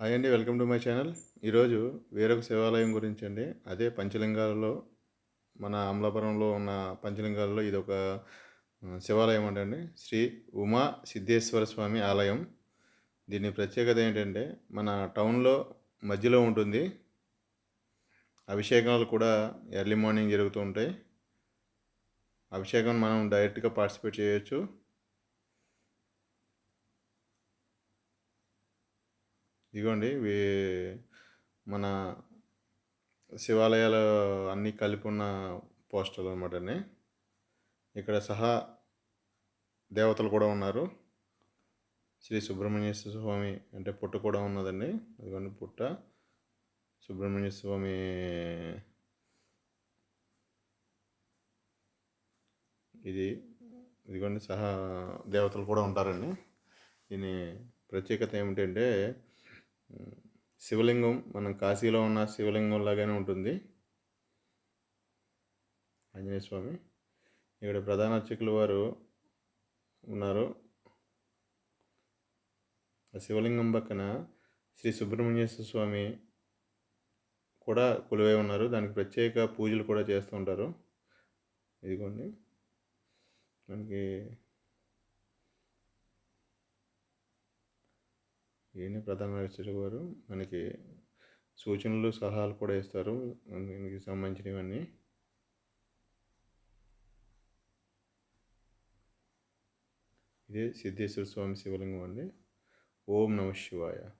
Hi అండి welcome to my channel. ఈరోజు వేరొక శివాలయం గురించి అండి. అదే పంచలింగాలలో మన అమలాపురంలో ఉన్న పంచలింగాలలో ఇది ఒక శివాలయం అంటండి శ్రీ ఉమా సిద్ధేశ్వర స్వామి ఆలయం. దీని ప్రత్యేకత ఏంటంటే మన టౌన్లో మధ్యలో ఉంటుంది. అభిషేకాలు కూడా ఎర్లీ మార్నింగ్ జరుగుతూ ఉంటాయి. అభిషేకం మనం డైరెక్ట్గా పార్టిసిపేట్ చేయొచ్చు. ఇదిగోండి మన శివాలయాలు అన్నీ కలిపి ఉన్న పోస్టర్లు అనమాట అండి. ఇక్కడ సహా దేవతలు కూడా ఉన్నారు. శ్రీ సుబ్రహ్మణ్యేశ్వర స్వామి అంటే పుట్ట కూడా ఉన్నదండి. అదిగోండి పుట్ట. సుబ్రహ్మణ్య స్వామి ఇది. ఇదిగోండి సహా దేవతలు కూడా ఉంటారండి. దీని ప్రత్యేకత ఏమిటంటే శివలింగం మనం కాశీలో ఉన్న శివలింగం లాగానే ఉంటుంది. ఆంజనేయ స్వామి ఇక్కడ ప్రధాన అర్చకులు వారు ఉన్నారు. ఆ శివలింగం పక్కన శ్రీ సుబ్రహ్మణ్యేశ్వర స్వామి కూడా కొలువై ఉన్నారు. దానికి ప్రత్యేక పూజలు కూడా చేస్తూ ఉంటారు. ఇదిగోండి. మనకి ఈయన ప్రధాన అర్చకులు గారు మనకి సూచనలు సలహాలు కూడా ఇస్తారు. దీనికి సంబంధించినవన్నీ. ఇదే సిద్ధేశ్వర స్వామి శివలింగం అండి. ఓం నమ శివాయ.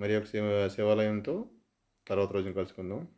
మరి ఒక శివ శివాలయంతో తర్వాత రోజున కలుసుకుందాం.